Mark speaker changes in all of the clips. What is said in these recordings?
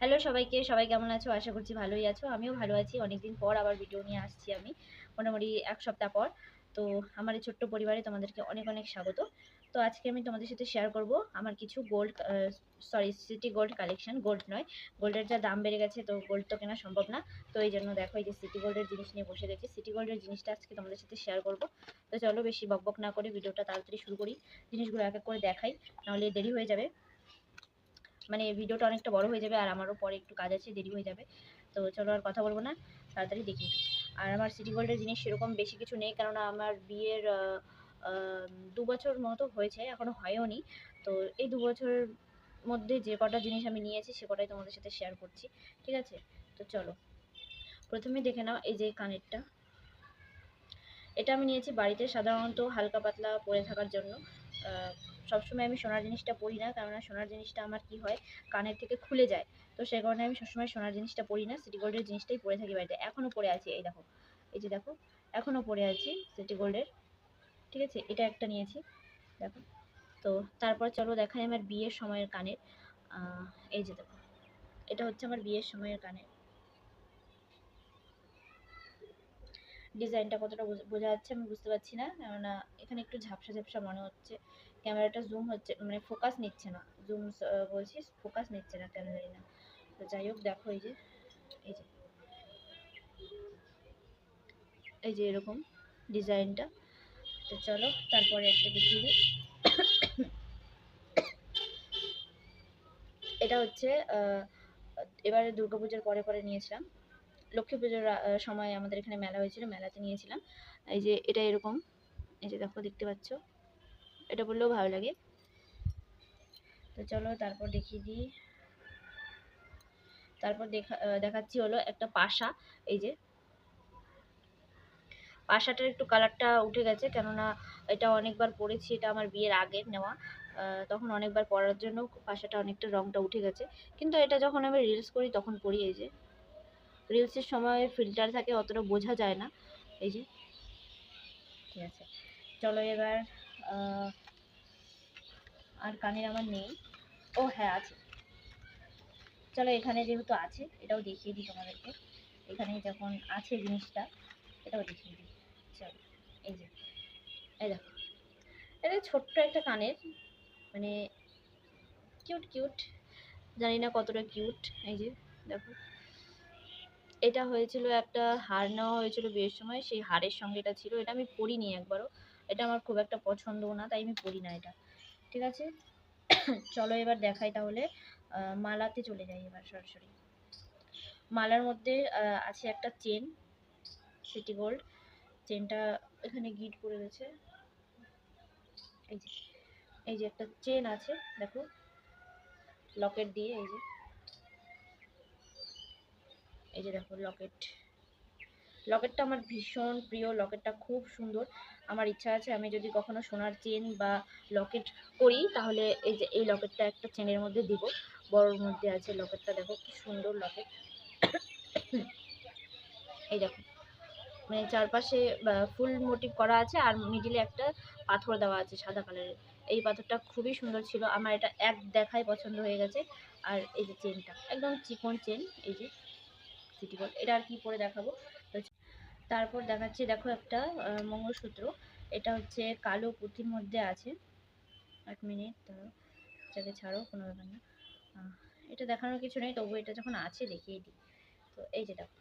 Speaker 1: Hello সবাইকে, সবাই কেমন আছো? আশা করছি ভালোই আছো। আমিও ভালো আছি। অনেকদিন পর আবার ভিডিও নিয়ে আসছি আমি, মোটামুটি এক সপ্তাহ পর। তো আমার এই ছোট্ট পরিবারে তোমাদেরকে অনেক অনেক স্বাগত। তো আজকে আমি তোমাদের সাথে শেয়ার করব আমার কিছু gold sorry city gold collection gold নয় গোল্ডের যা দাম বেড়ে গেছে, তো গোল্ড তো কেনা সম্ভব না। তো এই জন্য দেখো, এই যে সিটি গোল্ডের জিনিস নিয়ে বসে গেছি। সিটি গোল্ডের জিনিসটা আজকে তোমাদের সাথে শেয়ার করব। তো চলো বেশি বকবক না করে ভিডিওটা তাড়াতাড়ি শুরু করি। জিনিসগুলো এক এক করে দেখাই, নাহলে দেরি হয়ে যাবে। মানে ভিডিওটা অনেকটা বড় হয়ে যাবে আর আমারও পরে একটু কাজ আছে, দেরি হয়ে যাবে। তো চলো আর কথা বলব না, তাড়াতাড়ি দেখিয়ে দিই আর আমার সিটি গোল্ডের জিনিস সেরকম বেশি কিছু নেই, কেননা আমার বিয়ের দু বছর মতো হয়েছে এখনও হয়ওনি তো এই দু বছরের মধ্যে যে কটা জিনিস আমি নিয়েছি সে কটাই তোমাদের সাথে শেয়ার করছি, ঠিক আছে? তো চলো, প্রথমে দেখে নাও এই যে কানেরটা। এটা আমি নিয়েছি বাড়িতে সাধারণত হালকা পাতলা পরে থাকার জন্য সবসময় আমি সোনার জিনিসটা পরি না, কেননা সোনার জিনিসটা আমার কি হয়, কানের থেকে খুলে যায়। তো সেই কারণে আমি সবসময় সোনার জিনিসটা পরি না সিটি গোল্ডের জিনিসটাই পরে থাকি বাড়িতে। এখনও পরে আছি, এই দেখো, এই যে দেখো এখনও পরে আছি সিটি গোল্ডের ঠিক আছে, এটা একটা নিয়েছি, দেখো। তো তারপর চলো দেখাই আমার বিয়ের সময়ের কানের। এই যে দেখো, এটা হচ্ছে আমার বিয়ের সময়ের কানের। ডিজাইনটা কতটা বোঝা যাচ্ছে আমি বুঝতে পারছি না, কেননা এখানে একটু ঝাপসা ঝাপসা মনে হচ্ছে। ক্যামেরাটা জুম হচ্ছে মানে ফোকাস নিচ্ছে না। জুম বলছি ফোকাস নিচ্ছে না কেন জানি না। তো যাই হোক, দেখো এই যে এই যে। এই যে এরকম ডিজাইনটা। তো চলো, তারপরে একটা দেখিয়ে দিই। এটা হচ্ছে এবারে দুর্গাপুজোর পরে পরে নিয়েছিলাম। লক্ষ্মী পুজোর সময় আমাদের এখানে মেলা হয়েছিল, মেলাতে নিয়েছিলাম। এই যে এটা এরকম, এই যে দেখো, দেখতে পাচ্ছ। এটা বললেও ভালো লাগে। তো চলো তারপর দেখিয়ে দিই। তারপর দেখা দেখাচ্ছি হলো একটা পাশা, এই যে। পাশাটার একটু কালারটা উঠে গেছে, কেননা এটা অনেকবার পরেছি, এটা আমার বিয়ের আগে নেওয়া। তখন অনেকবার পরার জন্য পাশাটা অনেকটা রঙটা উঠে গেছে। কিন্তু এটা যখন আমি রিলস করি, তখন পরি, এই যে। রিলসের সময় ফিল্টার থাকে, অতটা বোঝা যায় না, এই যে। ঠিক আছে। চলো এবার আর কানের আমার নেই। ও হ্যাঁ আছে। চলো এখানে যেহেতু আছে, এটাও দেখিয়ে দিই তোমাদেরকে। এখানে যখন আছে জিনিসটা, এটাও দেখিয়ে দিই। চলো, এই যে, এই দেখো। এটা ছোট্ট একটা কানের মানে কিউট কিউট, জানি না কতটা কিউট, এই যে, দেখো। এটা হয়েছিল একটা, হার নেওয়া হয়েছিল বিয়ের সময়, সেই হারের সঙ্গে এটা ছিল, এটা আমি পরিনি একবারও। এটা আমার খুব একটা পছন্দও না, তাই আমি পরি না এটা। ঠিক আছে? চলো এবার দেখাই তাহলে। মালাতে চলে যাই এবার সরাসরি। মালার মধ্যে আছে একটা চেন, সিটি গোল্ড। চেনটা এখানে গিট পড়ে গেছে। এই যে এই যে একটা চেন আছে, দেখো। লকেট দিয়ে, এই যে। এই যে দেখো, লকেট। লকেটটা আমার ভীষণ প্রিয়, লকেটটা খুব সুন্দর। আমার ইচ্ছা আছে, আমি যদি কখনো সোনার চেন বা লকেট করি, তাহলে এই যে, এই লকেটটা একটা চেনের মধ্যে দিব। বড়োর মধ্যে আছে লকেটটা, দেখো কি সুন্দর লকেট। এই দেখো। মানে চারপাশে ফুল মোটিভ করা আছে, আর মিডিলে একটা পাথর দেওয়া আছে সাদা কালারের। এই পাথরটা খুবই সুন্দর ছিল। আমার এটা এক দেখায় পছন্দ হয়ে গেছে। আর এই যে চেনটা, একদম চিকন চেন, এই যে সিটি এটা আর কি পরে দেখাবো? তারপর দেখাচ্ছি, দেখো একটা মঙ্গলসূত্র। এটা হচ্ছে কালো পুঁথির মধ্যে আছে। এক মিনিট এটাকে ছাড়ো, কোনো ব্যাপার না। এটা দেখানোর কিছু নেই তবু এটা যখন আছে, দেখিয়ে দিই। তো, এই যে দেখো।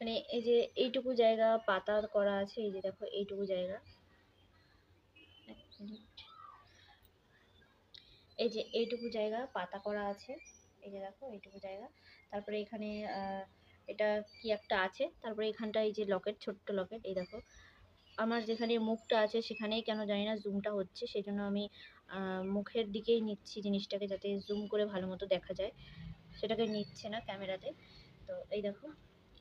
Speaker 1: মানে এই যে এইটুকু জায়গা পাতা করা আছে, এই যে দেখো, এইটুকু জায়গা। এই যে এইটুকু জায়গা পাতা করা আছে। এই যে দেখো, এইটুকু জায়গা। তারপরে এখানে এটা কি একটা আছে? তারপরে এখানটা এই যে লকেট, ছোট্ট লকেট, এই দেখো। আমার যেখানে মুখটা আছে সেখানেই কেন জানি না জুমটা হচ্ছে। সেই জন্য আমি মুখের দিকেই নিচ্ছি জিনিসটাকে যাতে জুম করে ভালো মতো দেখা যায়। সেটাকে নিচ্ছে না ক্যামেরাতে। তো এই দেখো,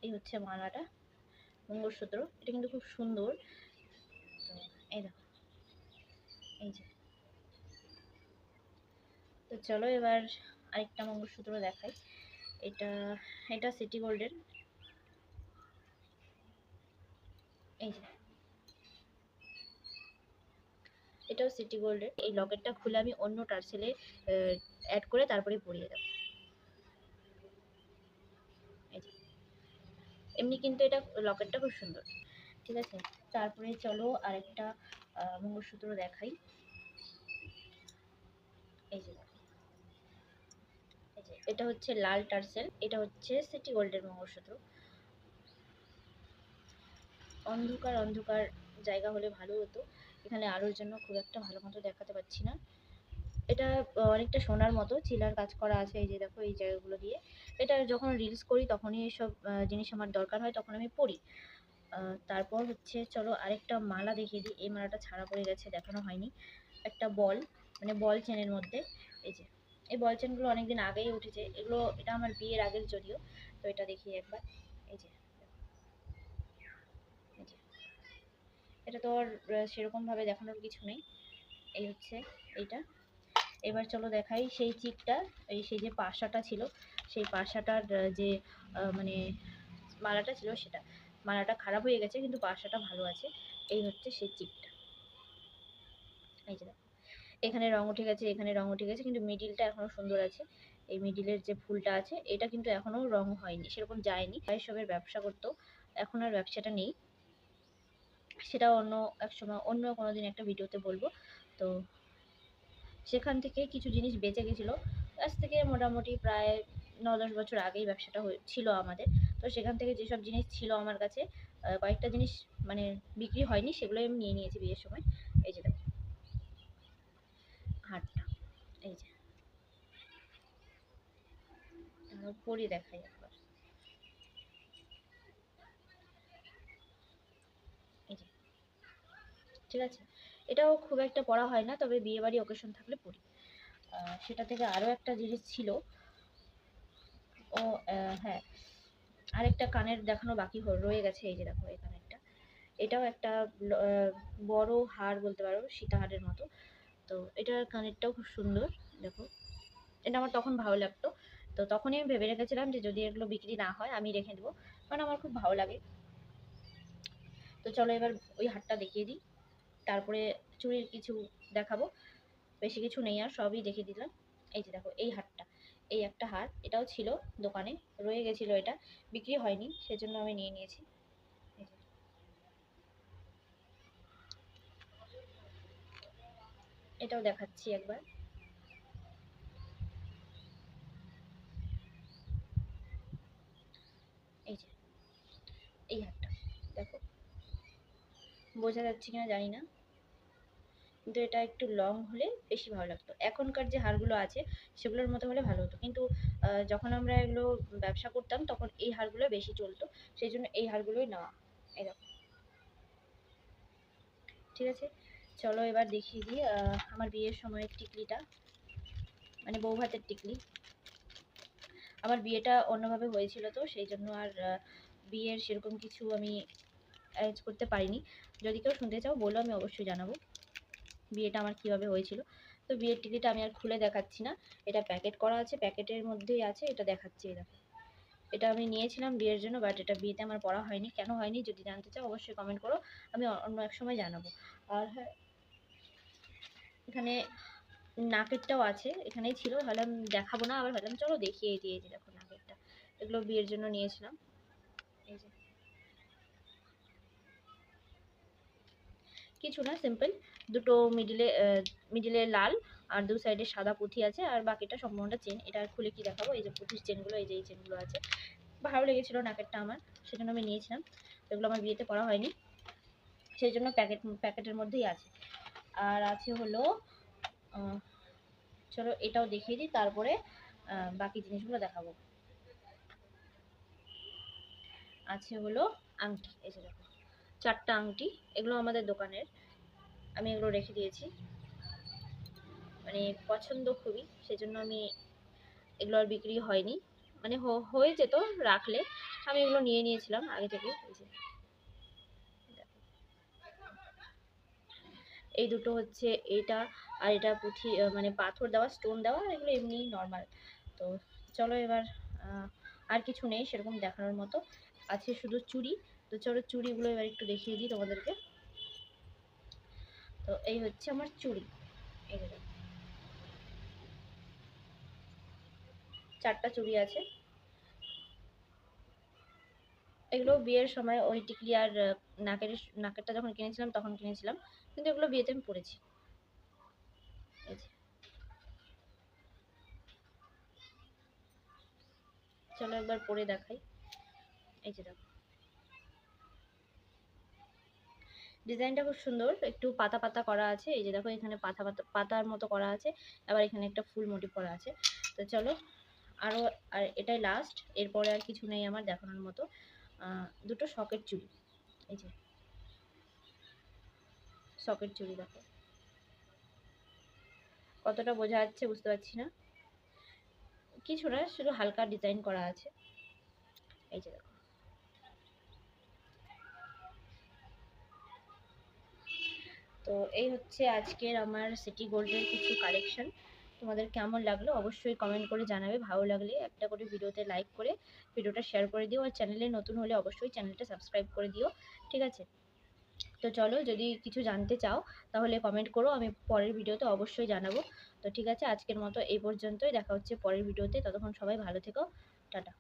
Speaker 1: এই হচ্ছে মালাটা। মঙ্গলসূত্র। এটা কিন্তু খুব সুন্দর। তো এই দেখো, এই যে। তো চলো এবার আরেকটা মঙ্গলসূত্র দেখাই। এটা এটা সিটি গোল্ডের এই এটাও সিটি গোল্ডের এই লকেটটা খুলে আমি অন্য টার্সেলে অ্যাড করে তারপরে পরিয়ে দেবো। এমনি কিন্তু এটা লকেটটা খুব সুন্দর। ঠিক আছে? তারপরে চলো আরেকটা মঙ্গলসূত্র দেখাই এই যে দেখো। এই যে এটা হচ্ছে লাল টার্সেল এটা হচ্ছে সিটি গোল্ডের মঙ্গলসূত্র। অন্ধকার অন্ধকার জায়গা হলে ভালো হতো। এখানে আলোর জন্য খুব একটা ভালো মতো দেখাতে পাচ্ছি না। এটা অনেকটা সোনার মতো চিলার কাজ করা আছে এই যে দেখো এই জায়গাগুলো দিয়ে। এটা যখন রিলস করি তখনই এইসব আহ, জিনিস আমার দরকার হয় তখন আমি পড়ি। তারপর হচ্ছে চলো আরেকটা মালা দেখিয়ে দিই। এই মালাটা ছাড়া পড়ে গেছে দেখানো হয়নি। একটা বল মানে বল চেনের মধ্যে। এই যে এই বল চেনগুলো অনেকদিন আগেই উঠেছে। এগুলো, এটা আমার বিয়ের আগের যদিও তো এটা দেখি একবার। এই যে এটা তো আর সেরকমভাবে দেখানোর কিছু নেই। এই হচ্ছে এইটা। এবার চলো দেখাই সেই চিকটা, এই সেই যে পাশাটা ছিল, সেই পাশাটার যে মানে মালাটা ছিল সেটা। মালাটা খারাপ হয়ে গেছে, কিন্তু পাশাটা ভালো আছে। এই হচ্ছে সেই চিকটা। এই যে এখানে রং উঠে গেছে, এখানে রং উঠে গেছে, কিন্তু মিডিলটা এখনও সুন্দর আছে। এই মিডিলের যে ফুলটা আছে, এটা কিন্তু এখনও রং হয়নি, সেরকম যায়নি। তাই সবের ব্যবসা করতো, এখন আর ব্যবসাটা নেই। সেটা অন্য এক সময়, অন্য কোনো দিন একটা ভিডিওতে বলব। তো সেখান থেকে কিছু জিনিস বেঁচে গেছিল। আজ থেকে মোটামুটি প্রায় ন দশ বছর আগেই ব্যবসাটা ছিল আমাদের। তো সেখান থেকে যেসব জিনিস ছিল আমার কাছে কয়েকটা জিনিস মানে বিক্রি হয়নি, সেগুলোই আমি নিয়ে নিয়েছি বিয়ের সময়। এই যে দেখো। হারটা এই যে। আরও পরি দেখাই একবার। এই যে। ঠিক আছে? এটাও খুব একটা পড়া হয় না, তবে বিয়ে বাড়ি অকেশন থাকলে পড়ি। সেটা থেকে আরও একটা জিনিস ছিল। ও হ্যাঁ। আরেকটা কানের দেখানো বাকি রয়ে গেছে এই যে দেখো, এই কানেরটা। এটাও একটা বড় হার বলতে পারো, সীতাহারের মতো। তো এটার কানেরটাও খুব সুন্দর, দেখো। এটা আমার তখন ভালো লাগতো। তো তখনই আমি ভেবে রেখেছিলাম যে যদি এগুলো বিক্রি না হয়, আমি রেখে দেবো। কারণ আমার খুব ভালো লাগে। তো চলো এবার ওই হারটা দেখিয়ে দিই। তারপরে চুড়ির কিছু দেখাবো। বেশি কিছু নেই আর, সবই দেখিয়ে দিলাম। এই যে দেখো, এই হারটা এই একটা হার এটাও ছিল দোকানে। রয়ে গেছিল এটা। বিক্রি হয়নি, সেজন্য আমি নিয়ে নিয়েছি এই যে। এটাও দেখাচ্ছি একবার। এই যে, এই হারটা দেখো। বোঝা যাচ্ছে কিনা জানি না। কিন্তু এটা একটু লং হলে বেশি ভালো লাগতো। এখনকার যে হারগুলো আছে, সেগুলোর মতো হলে ভালো হতো। কিন্তু যখন আমরা এগুলো ব্যবসা করতাম, তখন এই হারগুলো বেশি চলতো। সেই জন্য এই হারগুলোই নেওয়া। এরকম ঠিক আছে? চলো এবার দেখিয়ে দিই আমার বিয়ের সময়ের টিকলিটা। মানে বউ ভাতের টিকলি। আমার বিয়েটা অন্যভাবে হয়েছিল তো, সেই জন্য আর বিয়ের সেরকম কিছু আমি অ্যারেঞ্জ করতে পারিনি। যদি কেউ শুনতে চাও, বলো, আমি অবশ্যই জানাব বিয়েটা আমার কীভাবে হয়েছিল। তো বিয়ের টিকিট আমি আর খুলে দেখাচ্ছি না। এটা প্যাকেট করা আছে, প্যাকেটের মধ্যেই আছে, এটা দেখাচ্ছি দেখো। এটা আমি নিয়েছিলাম বিয়ের জন্য বাট এটা বিয়েতে আমার পড়া হয়নি। কেন হয়নি, যদি জানতে চাও, অবশ্যই কমেন্ট করো। আমি অন্য এক সময় জানাব। আর হ্যাঁ এখানে নাকেরটাও আছে, এখানেই ছিল। ভাবলাম দেখাবো না, আবার ভাবলাম চলো দেখিয়ে দিয়ে দিই, দেখো নাকেরটা। এগুলো বিয়ের জন্য নিয়েছিলাম। এই যে। কিছু না সিম্পল দুটো মিডিলে মিডিলে লাল আর দু সাইডে সাদা পুঁথি আছে, আর বাকিটা সম্পূর্ণটা চেন এটা খুলে কি দেখাবো? এই যে পুঁথির চেনগুলো এই যে এই চেনগুলো আছে। ভালো লেগেছিলো নাকেরটা আমার, সেজন্য আমি নিয়েছিলাম। এগুলো আমার বিয়েতে পড়া হয়নি। সেই জন্য প্যাকেট প্যাকেটের মধ্যেই আছে। আর আছে হলো চলো এটাও দেখিয়ে দিই, তারপরে বাকি জিনিসগুলো দেখাবো। আছে হলো আংটি, এই যে দেখো, চারটা আংটি, এগুলো আমাদের দোকানের। আমি এগুলো রেখে দিয়েছি। মানে পছন্দ খুবই, সেজন্য আমি এগুলো আর বিক্রি হয়নি। মানে হয়ে যেত রাখলে, আমি এগুলো নিয়ে নিয়েছিলাম আগে থেকে এই দুটো হচ্ছে এটা আর এটা পুঁথি মানে পাথর দেওয়া স্টোন দেওয়া, আর এগুলো এমনি নর্মাল তো চলো এবার আর কিছু নেই সেরকম দেখানোর মতো। আছে শুধু চুড়ি। তো চলো চুড়িগুলো এবার একটু দেখিয়ে দিই তোমাদেরকে। তো এই হচ্ছে আমার চুড়ি। দেখো। চারটা চুড়ি আছে। এগুলো বিয়ের সময় ওই টিকলি আর নাকের, নাকেরটা যখন কিনেছিলাম তখন কিনেছিলাম। কিন্তু এগুলো বিয়েতে আমি পড়েছি। চলো একবার পরে দেখাই। এই যে দেখো। ডিজাইনটা খুব সুন্দর, একটু পাতা পাতা করা আছে। এই যে দেখো, এখানে পাতা পাতা, পাতার মতো করা আছে। আবার এখানে একটা ফুল মোটিভ করা আছে। তো চলো আরও আর এটাই লাস্ট এরপরে আর কিছু নেই আমার দেখানোর মতো। দুটো সকেট চুড়ি। এই যে। সকেট চুড়ি দেখো। কতটা বোঝা যাচ্ছে বুঝতে পারছি না। কিছু না, শুধু হালকা ডিজাইন করা আছে। এই যে দেখো। তো এই হচ্ছে আজকের আমার সিটি গোল্ডের কিছু কালেকশন তোমাদের কেমন লাগল অবশ্যই কমেন্ট করে জানাবে। ভালো লাগলে একটা করে ভিডিওতে লাইক করে ভিডিওটা শেয়ার করে দিও। আর চ্যানেলে নতুন হলে অবশ্যই চ্যানেলটা সাবস্ক্রাইব করে দিও। ঠিক আছে? তো চলো যদি কিছু জানতে চাও, তাহলে কমেন্ট করো, আমি পরের ভিডিওতে অবশ্যই জানাব। তো ঠিক আছে, আজকের মতো এই পর্যন্তই। দেখা হচ্ছে পরের ভিডিওতে। ততক্ষণ সবাই ভালো থেকো। টাটা।